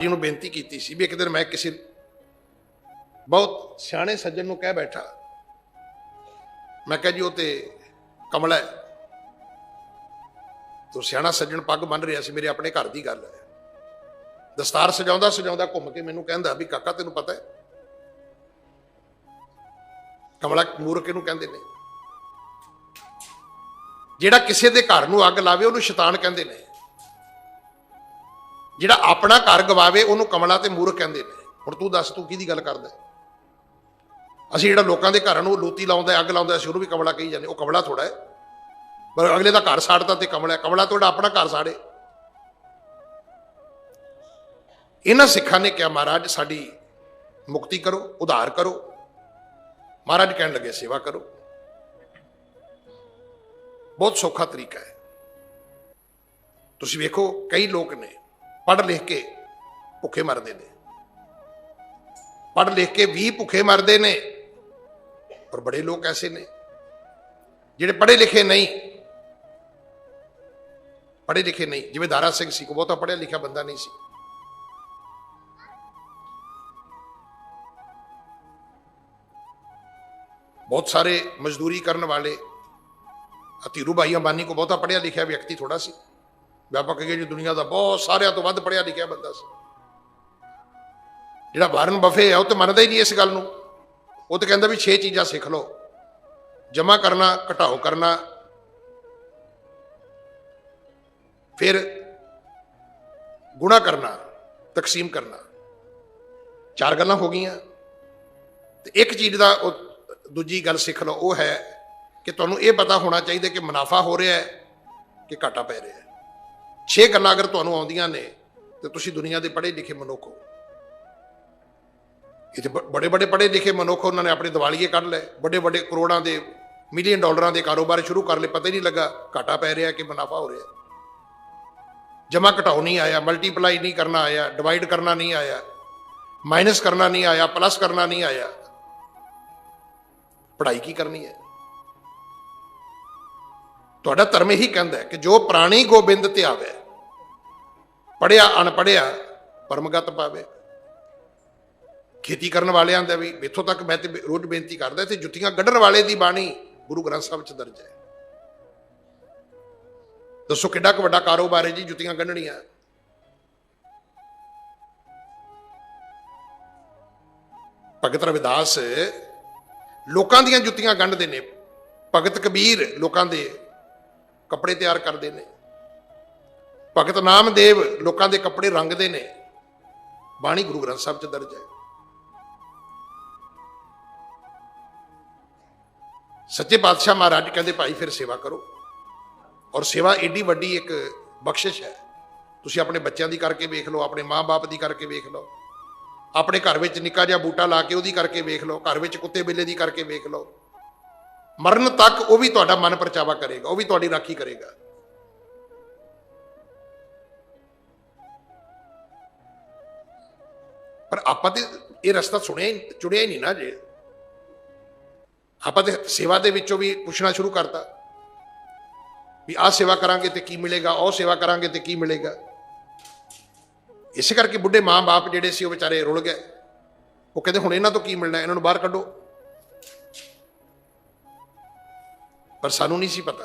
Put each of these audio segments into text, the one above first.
ਜੀ ਨੂੰ ਬੇਨਤੀ ਕੀਤੀ ਸੀ ਵੀ ਇੱਕ ਦਿਨ ਮੈਂ ਕਿਸੇ ਬਹੁਤ ਸਿਆਣੇ ਸੱਜਣ ਨੂੰ ਕਹਿ ਬੈਠਾ। ਮੈਂ ਕਿਹਾ ਜੀ ਉਹ ਤੇ ਕਮਲਾ ਹੈ। ਤੋ ਸਿਆਣਾ ਸੱਜਣ ਪੱਗ ਬੰਨ ਰਿਹਾ ਸੀ ਮੇਰੇ ਆਪਣੇ ਘਰ ਦੀ ਗੱਲ ਹੈ। ਦਸਤਾਰ ਸਜਾਉਂਦਾ ਸਜਾਉਂਦਾ ਘੁੰਮ ਕੇ ਮੈਨੂੰ ਕਹਿੰਦਾ ਵੀ ਕਾਕਾ ਤੈਨੂੰ ਪਤਾ ਹੈ। ਕਮਲਾ ਮੂਰਖ ਇਹਨੂੰ ਕਹਿੰਦੇ ਨੇ। ਜਿਹੜਾ ਕਿਸੇ ਦੇ ਘਰ ਨੂੰ ਅੱਗ ਲਾਵੇ ਉਹਨੂੰ ਸ਼ੈਤਾਨ ਕਹਿੰਦੇ ਨੇ। ਜਿਹੜਾ ਆਪਣਾ ਘਰ ਗਵਾਵੇ, ਉਹਨੂੰ ਕਮਲਾ ਤੇ ਮੂਰਖ ਕਹਿੰਦੇ ਨੇ। ਹੁਣ ਤੂੰ ਦੱਸ, ਤੂੰ ਕਿਹਦੀ ਗੱਲ ਕਰਦਾ ਅਸੀਂ ਜਿਹੜਾ ਲੋਕਾਂ ਦੇ ਘਰਾਂ ਨੂੰ ਲੋਤੀ ਲਾਉਂਦਾ ਅੱਗ ਲਾਉਂਦਾ ਅਸੀਂ ਉਹਨੂੰ ਵੀ ਕਮਲਾ ਕਹੀ ਜਾਂਦੇ ਉਹ ਕਮਲਾ ਥੋੜਾ ਹੈ। ਪਰ ਅਗਲੇ ਦਾ ਘਰ ਸਾੜਦਾ ਤੇ ਕਮਲਾ ਹੈ। ਕਮਲਾ ਤੁਹਾਡਾ ਆਪਣਾ ਘਰ ਸਾੜੇ। ਇਹਨਾਂ ਸਿੱਖਾਂ ਨੇ ਕਿਹਾ, ਮਹਾਰਾਜ, ਸਾਡੀ ਮੁਕਤੀ ਕਰੋ, ਉਧਾਰ ਕਰੋ। ਮਹਾਰਾਜ ਕਹਿਣ ਲੱਗੇ, ਸੇਵਾ ਕਰੋ। ਬਹੁਤ ਸੌਖਾ ਤਰੀਕਾ ਹੈ। ਤੁਸੀਂ ਵੇਖੋ, ਕਈ ਲੋਕ ਨੇ ਪੜ੍ਹ ਲਿਖ ਕੇ ਭੁੱਖੇ ਮਰਦੇ ਨੇ ਪੜ੍ਹ ਲਿਖ ਕੇ ਵੀ ਭੁੱਖੇ ਮਰਦੇ ਨੇ ਪਰ ਬੜੇ ਲੋਕ ਐਸੇ ਨੇ ਜਿਹੜੇ ਪੜ੍ਹੇ ਲਿਖੇ ਨਹੀਂ ਪੜ੍ਹੇ ਲਿਖੇ ਨਹੀਂ ਜਿਵੇਂ ਦਾਰਾ ਸਿੰਘ ਸੀ ਕੋ ਬਹੁਤਾ ਪੜ੍ਹਿਆ ਲਿਖਿਆ ਬੰਦਾ ਨਹੀਂ ਸੀ ਬਹੁਤ ਸਾਰੇ ਮਜ਼ਦੂਰੀ ਕਰਨ ਵਾਲੇ ਅਤੀਰੂ ਭਾਈ ਅੰਬਾਨੀ ਕੋ ਬਹੁਤਾ ਪੜ੍ਹਿਆ ਲਿਖਿਆ ਵਿਅਕਤੀ ਥੋੜਾ ਸੀ ਆਪਾਂ ਕਹੀਏ ਜੀ, ਦੁਨੀਆ ਦਾ ਬਹੁਤ ਸਾਰਿਆਂ ਤੋਂ ਵੱਧ ਪੜ੍ਹਿਆ ਲਿਖਿਆ ਬੰਦਾ ਸੀ। ਜਿਹੜਾ ਵਾਰਨ ਬਫੇ ਹੈ ਉਹ ਤੇ ਮੰਨਦਾ ਹੀ ਨਹੀਂ ਇਸ ਗੱਲ ਨੂੰ। ਉਹ ਤੇ ਕਹਿੰਦਾ ਵੀ 6 ਚੀਜ਼ਾਂ ਸਿੱਖ ਲਓ। ਜਮਾ ਕਰਨਾ, ਘਟਾਓ ਕਰਨਾ। ਫਿਰ ਗੁਣਾ ਕਰਨਾ, ਤਕਸੀਮ ਕਰਨਾ। ਚਾਰ ਗੱਲਾਂ ਹੋ ਗਈਆਂ। ਤੇ ਇੱਕ ਚੀਜ਼ ਦਾ ਉਹ ਦੂਜੀ ਗੱਲ ਸਿੱਖ ਲਓ, ਉਹ ਹੈ ਕਿ ਤੁਹਾਨੂੰ ਇਹ ਪਤਾ ਹੋਣਾ ਚਾਹੀਦਾ ਕਿ ਮੁਨਾਫਾ ਹੋ ਰਿਹਾ ਹੈ ਕਿ ਘਾਟਾ ਪੈ ਰਿਹਾ ਹੈ। ਛੇ ਗੱਲਾਂ ਅਗਰ ਤੁਹਾਨੂੰ ਆਉਂਦੀਆਂ ਨੇ, ਤੇ ਤੁਸੀਂ ਦੁਨੀਆ ਦੇ ਪੜ੍ਹੇ ਲਿਖੇ ਮਨੁੱਖ ਹੋ। ਇਹ ਤੇ ਬੜੇ ਬੜੇ ਪੜ੍ਹੇ ਲਿਖੇ ਮਨੁੱਖ ਉਹਨਾਂ ਨੇ ਆਪਣੇ ਦਿਵਾਲੀਏ ਕੱਢ ਲਏ। ਵੱਡੇ ਵੱਡੇ ਕਰੋੜਾਂ ਦੇ, ਮਿਲੀਅਨ ਡਾਲਰਾਂ ਦੇ ਕਾਰੋਬਾਰ ਸ਼ੁਰੂ ਕਰ ਲਏ। ਪਤਾ ਹੀ ਨਹੀਂ ਲੱਗਾ ਘਾਟਾ ਪੈ ਰਿਹਾ ਕਿ ਮੁਨਾਫਾ ਹੋ ਰਿਹਾ। ਜਮਾ ਘਟਾਓ ਨਹੀਂ ਆਇਆ, ਮਲਟੀਪਲਾਈ ਨਹੀਂ ਕਰਨਾ ਆਇਆ, ਡਿਵਾਈਡ ਕਰਨਾ ਨਹੀਂ ਆਇਆ, ਮਾਈਨਸ ਕਰਨਾ ਨਹੀਂ ਆਇਆ, ਪਲੱਸ ਕਰਨਾ ਨਹੀਂ ਆਇਆ। ਪੜ੍ਹਾਈ ਕੀ ਕਰਨੀ ਹੈ? ਤੁਹਾਡਾ ਧਰਮ ਇਹੀ ਕਹਿੰਦਾ ਕਿ ਜੋ ਪ੍ਰਾਣੀ ਗੋਬਿੰਦ ਤੇ ਆਵੇ ਪੜਿਆ, ਅਣਪੜਿਆ, ਪਰਮਗਤ ਪਾਵੇ। ਖੇਤੀ ਕਰਨ ਵਾਲਿਆਂ ਦਾ ਵੀ ਇੱਥੋਂ ਤੱਕ ਮੈਂ ਤੇ ਰੋਜ਼ ਬੇਨਤੀ ਕਰਦਾ ਤੇ ਜੁੱਤੀਆਂ ਗੱਡਣ ਵਾਲੇ ਦੀ ਬਾਣੀ ਗੁਰੂ ਗ੍ਰੰਥ ਸਾਹਿਬ ਚ ਦਰਜ ਹੈ। ਦੱਸੋ ਕਿੱਡਾ ਕੁ ਵੱਡਾ ਕਾਰੋਬਾਰ ਹੈ ਜੀ ਜੁੱਤੀਆਂ ਗੰਢਣੀਆਂ ਭਗਤ ਰਵਿਦਾਸ ਲੋਕਾਂ ਦੀਆਂ ਜੁੱਤੀਆਂ ਗੰਢਦੇ ਨੇ। ਭਗਤ ਕਬੀਰ ਲੋਕਾਂ ਦੇ ਕੱਪੜੇ ਤਿਆਰ ਕਰਦੇ ਨੇ। ਭਗਤ ਨਾਮਦੇਵ ਲੋਕਾਂ ਦੇ ਕੱਪੜੇ ਰੰਗਦੇ ਨੇ। ਬਾਣੀ ਗੁਰੂ ਗ੍ਰੰਥ ਸਾਹਿਬ ਚ ਦਰਜ ਹੈ। ਸੱਚੇ ਪਾਤਸ਼ਾਹ ਮਹਾਰਾਜ ਕਹਿੰਦੇ, ਭਾਈ, ਫਿਰ ਸੇਵਾ ਕਰੋ। ਔਰ ਸੇਵਾ ਏਡੀ ਵੱਡੀ ਇੱਕ ਬਖਸ਼ਿਸ਼ ਹੈ। ਤੁਸੀਂ ਆਪਣੇ ਬੱਚਿਆਂ ਦੀ ਕਰਕੇ ਵੇਖ ਲਓ, ਆਪਣੇ ਮਾਪੇ ਦੀ ਕਰਕੇ ਵੇਖ ਲਓ। ਆਪਣੇ ਘਰ ਵਿੱਚ ਨਿੱਕਾ ਜਿਹਾ ਬੂਟਾ ਲਾ ਕੇ ਉਹਦੀ ਕਰਕੇ ਵੇਖ ਲਓ। ਘਰ ਵਿੱਚ ਕੁੱਤੇ ਬਿੱਲੇ ਦੀ ਕਰਕੇ ਵੇਖ ਲਓ। ਮਰਨ ਤੱਕ ਉਹ ਵੀ ਤੁਹਾਡਾ ਮਨ ਪਰਚਾਵਾ ਕਰੇਗਾ, ਉਹ ਵੀ ਤੁਹਾਡੀ ਰਾਖੀ ਕਰੇਗਾ। ਪਰ ਆਪਾਂ ਤੇ ਇਹ ਰਸਤਾ ਸੁਣਿਆ ਹੀ ਚੁਣਿਆ ਹੀ ਨਹੀਂ ਨਾ ਜੇ। ਆਪਾਂ ਤੇ ਸੇਵਾ ਦੇ ਵਿੱਚੋਂ ਵੀ ਪੁੱਛਣਾ ਸ਼ੁਰੂ ਕਰਤਾ। ਵੀ ਆਹ ਸੇਵਾ ਕਰਾਂਗੇ ਤੇ ਕੀ ਮਿਲੇਗਾ, ਉਹ ਸੇਵਾ ਕਰਾਂਗੇ ਤੇ ਕੀ ਮਿਲੇਗਾ। ਇਸੇ ਕਰਕੇ ਬੁੱਢੇ ਮਾਂ-ਬਾਪ ਜਿਹੜੇ ਸੀ ਉਹ ਵਿਚਾਰੇ ਰੁਲ ਗਏ। ਉਹ ਕਹਿੰਦੇ, ਹੁਣ ਇਹਨਾਂ ਤੋਂ ਕੀ ਮਿਲਣਾ? ਇਹਨਾਂ ਨੂੰ ਬਾਹਰ ਕੱਢੋ। ਪਰ ਸਾਨੂੰ ਨਹੀਂ ਸੀ ਪਤਾ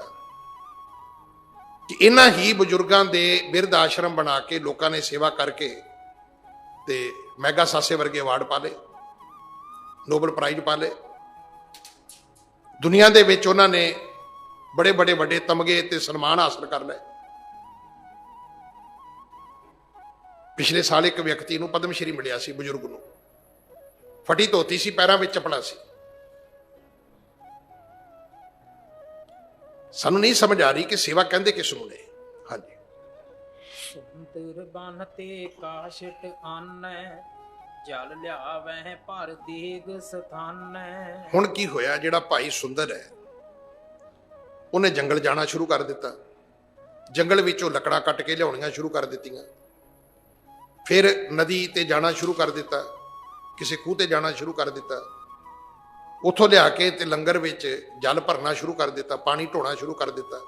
ਕਿ ਇਹਨਾਂ ਹੀ ਬਜ਼ੁਰਗਾਂ ਦੇ ਬਿਰਧ ਆਸ਼ਰਮ ਬਣਾ ਕੇ ਲੋਕਾਂ ਨੇ ਸੇਵਾ ਕਰਕੇ ਤੇ ਮੈਗਾ ਸਾਸੇ ਵਰਗੇ ਅਵਾਰਡ ਪਾ ਲਏ ਨੋਬਲ ਪ੍ਰਾਈਜ਼ ਪਾ ਲਏ। ਦੁਨੀਆ ਦੇ ਵਿੱਚ ਉਹਨਾਂ ਨੇ ਬੜੇ ਬੜੇ ਵੱਡੇ ਤਮਗੇ ਤੇ ਸਨਮਾਨ ਹਾਸਲ ਕਰ ਲਏ। ਪਿਛਲੇ ਸਾਲ ਇੱਕ ਵਿਅਕਤੀ ਨੂੰ ਪਦਮ ਸ਼੍ਰੀ ਮਿਲਿਆ ਸੀ, ਬਜ਼ੁਰਗ ਨੂੰ। ਫਟੀ ਧੋਤੀ ਸੀ, ਪੈਰਾਂ ਵਿੱਚ ਚਪਲਾ ਸੀ। ਸਾਨੂੰ ਨਹੀਂ ਸਮਝ ਆ ਰਹੀ ਕਿ ਸੇਵਾ ਕਹਿੰਦੇ ਕਿਸ ਨੂੰ ਨੇ। ਹਾਂਜੀ। ਸੁੰਦਰ ਬਨ ਤੇ ਕਾਸ਼ਟ ਆਨੈ, ਜਲ ਲਿਆਵਹਿ ਭਰ ਦੀਗ ਸਥਾਨੈ। ਹੁਣ ਕੀ ਹੋਇਆ ਜਿਹੜਾ ਭਾਈ ਸੁੰਦਰ ਹੈ? ਉਹਨੇ ਜੰਗਲ ਜਾਣਾ ਸ਼ੁਰੂ ਕਰ ਦਿੱਤਾ। ਜੰਗਲ ਵਿੱਚੋਂ ਲੱਕੜਾਂ ਕੱਟ ਕੇ ਲਿਆਉਣੀਆਂ ਸ਼ੁਰੂ ਕਰ ਦਿੱਤੀਆਂ। ਫਿਰ ਨਦੀ ਤੇ ਜਾਣਾ ਸ਼ੁਰੂ ਕਰ ਦਿੱਤਾ। ਕਿਸੇ ਖੂਹ ਤੇ ਜਾਣਾ ਸ਼ੁਰੂ ਕਰ ਦਿੱਤਾ। ਉੱਥੋਂ ਲਿਆ ਕੇ ਤੇ ਲੰਗਰ ਵਿੱਚ ਜਲ ਭਰਨਾ ਸ਼ੁਰੂ ਕਰ ਦਿੱਤਾ, ਪਾਣੀ ਢੋਣਾ ਸ਼ੁਰੂ ਕਰ ਦਿੱਤਾ।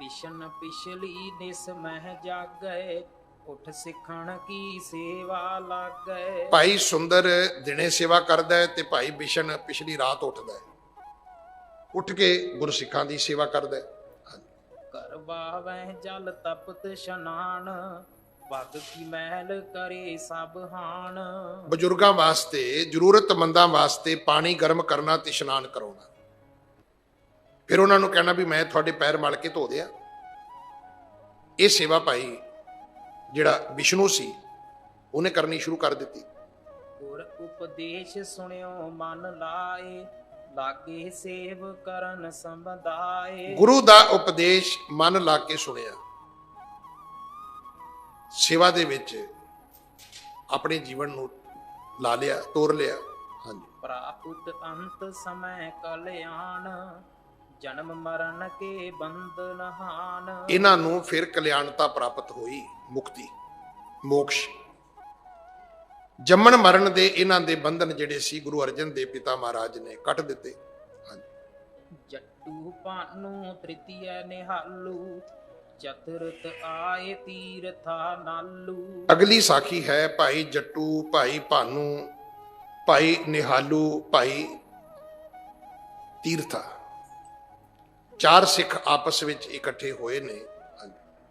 ਪਿਸ਼ਨ ਪਿਛਲੀ ਨਿਸ ਮਹਿ ਜਾਗੈ ਉਠ ਸਿੱਖਣ ਕੀ ਸੇਵਾ ਲਾਗੈ। ਭਾਈ ਸੁੰਦਰ ਦਿਨੇ ਸੇਵਾ ਕਰਦਾ ਹੈ ਤੇ ਭਾਈ ਬਿਸ਼ਨ ਪਿਛਲੀ ਰਾਤ ਉੱਠਦਾ ਹੈ। ਉੱਠ ਕੇ ਗੁਰਸਿੱਖਾਂ ਦੀ ਸੇਵਾ ਕਰਦਾ ਹੈ। ਹਾਂਜੀ। ਕਰ ਬਾਵਹਿ ਜਲ ਤਪਤ ਇਸ਼ਨਾਨ ਪੱਗ ਕੀ ਮਹਿਲ ਕਰੇ ਸਭ ਹਾਨ। ਬਜ਼ੁਰਗਾਂ ਵਾਸਤੇ ਜ਼ਰੂਰਤਮੰਦਾਂ ਵਾਸਤੇ ਪਾਣੀ ਗਰਮ ਕਰਨਾ ਤੇ ਇਸ਼ਨਾਨ ਕਰਾਉਣਾ। ਫਿਰ ਉਹਨਾਂ ਨੂੰ ਕਹਿਣਾ ਵੀ ਮੈਂ ਤੁਹਾਡੇ ਪੈਰ ਮਲ ਕੇ ਧੋ ਦਿਆਂ। ਇਹ ਸੇਵਾ ਭਾਈ ਜਿਹੜਾ ਵਿਸ਼ਨੂੰ ਸੀ ਉਹਨੇ ਕਰਨੀ ਸ਼ੁਰੂ ਕਰ ਦਿੱਤੀ। ਗੁਰ ਉਪਦੇਸ਼ ਸੁਣਿਓ ਮਨ ਲਾਏ ਲਾਗੇ ਸੇਵ ਕਰਨ ਸੰਬਦਾਏ ਗੁਰੂ ਦਾ ਉਪਦੇਸ਼ ਮਨ ਲਾ ਕੇ ਸੁਣਿਆ। ਸੇਵਾ ਦੇ ਵਿੱਚ ਆਪਣੇ ਜੀਵਨ ਨੂੰ ਲਾ ਲਿਆ ਤੋਰ ਲਿਆ। ਹਾਂਜੀ। ਪ੍ਰਾਪਤ ਅੰਤ ਸਮੈ ਕਲਿਆਣ ਜਨਮ ਮਰਨ ਕੇ ਬੰਧਨ ਹਾਨ ਇਹਨਾਂ ਨੂੰ ਫਿਰ ਕਲਿਆਣਤਾ ਪ੍ਰਾਪਤ ਹੋਈ ਮੁਕਤੀ ਮੋਕਸ਼। ਜੰਮਣ ਮਰਨ ਦੇ ਇਹਨਾਂ ਦੇ ਬੰਧਨ ਜਿਹੜੇ ਸੀ ਗੁਰੂ ਅਰਜਨ ਦੇਵ ਪਿਤਾ ਮਹਾਰਾਜ ਨੇ ਕੱਟ ਦਿੱਤੇ। ਜੱਟੂ ਪਾਨੂ ਤ੍ਰਿਤੀਯ ਨਿਹਾਲੂ ਚਤੁਰਤ ਆਏ ਤੀਰਥਾ ਨਾਲੂ। ਅਗਲੀ ਸਾਖੀ ਹੈ ਭਾਈ ਜੱਟੂ ਭਾਈ ਭਾਨੂ ਭਾਈ ਨਿਹਾਲੂ ਭਾਈ ਤੀਰਥਾ। ਚਾਰ ਸਿੱਖ ਆਪਸ ਵਿੱਚ ਇਕੱਠੇ ਹੋਏ ਨੇ।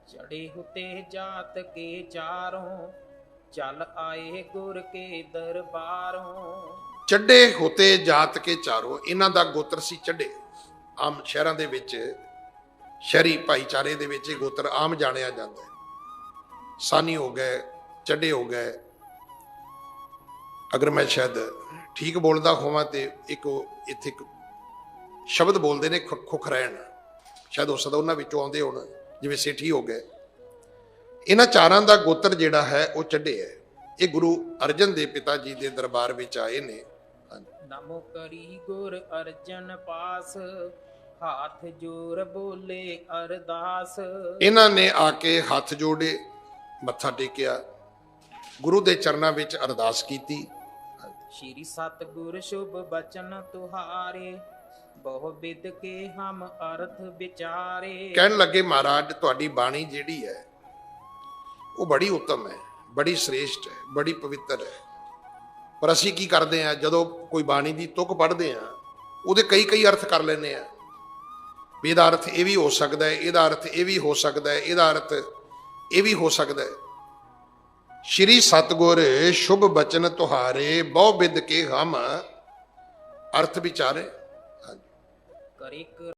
ਚੜੇ ਹੁਤੇ ਜਾਤ ਕੇ ਚਾਰੋਂ ਚੱਲ ਆਏ ਗੁਰ ਕੇ ਦਰਬਾਰੋਂ। ਚੱਡੇ ਹੋਤੇ ਜਾਤ ਕੇ ਚਾਰੋ ਇਹਨਾਂ ਦਾ ਗੋਤਰ ਸੀ ਚੱਡੇ ਆਮ ਸ਼ਹਿਰਾਂ ਦੇ ਵਿੱਚ ਸ਼ਹਿਰੀ ਭਾਈਚਾਰੇ ਦੇ ਵਿੱਚ ਇਹ ਗੋਤਰ ਆਮ ਜਾਣਿਆ ਜਾਂਦਾ ਹੈ। ਸਾਨੀ ਹੋ ਗਏ ਚੱਡੇ ਹੋ ਗਏ। ਅਗਰ ਮੈਂ ਸ਼ਾਇਦ ਠੀਕ ਬੋਲਦਾ ਹੋਵਾਂ ਤੇ ਇੱਕ ਇੱਥੇ ਇੱਕ ਸ਼ਬਦ ਬੋਲਦੇ ਨੇ ਖੁ- ਖੁਖਰੈਣ ਸ਼ਾਇਦ ਹੋ ਸਕਦਾ ਉਹਨਾਂ ਵਿੱਚੋਂ ਆਉਂਦੇ ਹੋਣ ਜਿਵੇਂ ਸੇਠੀ ਹੋ ਗਏ। ਇਹਨਾਂ ਚਾਰਾਂ ਦਾ ਗੋਤਰ ਜਿਹੜਾ ਹੈ ਉਹ ਹੈ। ਇਹ ਗੁਰੂ ਅਰਜਨ ਦੇ ਪਿਤਾ ਜੀ ਦੇ ਦਰਬਾਰ ਵਿੱਚ ਆਏ ਨੇ। ਨਮੋ ਕਰੀ ਗੁਰ ਅਰਜਨ ਪਾਸ ਹਾਥ ਜੋਰ ਬੋਲੇ ਅਰਦਾਸ। ਇਹਨਾਂ ਨੇ ਆ ਕੇ ਹੱਥ ਜੋੜੇ ਮੱਥਾ ਟੇਕਿਆ। ਗੁਰੂ ਦੇ ਚਰਨਾਂ ਵਿੱਚ ਅਰਦਾਸ ਕੀਤੀ। ਸ਼੍ਰੀ ਸਤਿਗੁਰ ਸ਼ੁਭ ਬਚਨ ਤੁਹਾਰੇ ਬਹੁ ਵਿਦ ਕੇ ਹਮ ਅਰਥ ਵਿਚਾਰੇ। ਕਹਿਣ ਲੱਗੇ ਮਹਾਰਾਜ, ਤੁਹਾਡੀ ਬਾਣੀ ਜਿਹੜੀ ਹੈ, ਉਹ ਬੜੀ ਉੱਤਮ ਹੈ, ਬੜੀ ਸ੍ਰੇਸ਼ਟ ਹੈ, ਬੜੀ ਪਵਿੱਤਰ ਹੈ। ਪਰ ਅਸੀਂ ਕੀ ਕਰਦੇ ਆ ਜਦੋਂ ਕੋਈ ਬਾਣੀ ਦੀ ਤੁਕ ਪੜ੍ਹਦੇ ਆ ਉਹਦੇ ਕਈ ਕਈ ਅਰਥ ਕਰ ਲੈਂਦੇ ਆ ਵੀ ਇਹਦਾ ਅਰਥ ਇਹ ਵੀ ਹੋ ਸਕਦਾ ਹੈ, ਇਹਦਾ ਅਰਥ ਇਹ ਵੀ ਹੋ ਸਕਦਾ ਹੈ, ਇਹਦਾ ਅਰਥ ਇਹ ਵੀ ਹੋ ਸਕਦਾ ਹੈ। ਸ਼੍ਰੀ ਸਤਗੁਰ, ਸ਼ੁਭ ਬਚਨ ਤੁਹਾਰੇ, ਬਹੁ ਬਿਦ ਕੇ ਹਮ ਅਰਥ ਵਿਚਾਰੇ। ਕਰੇ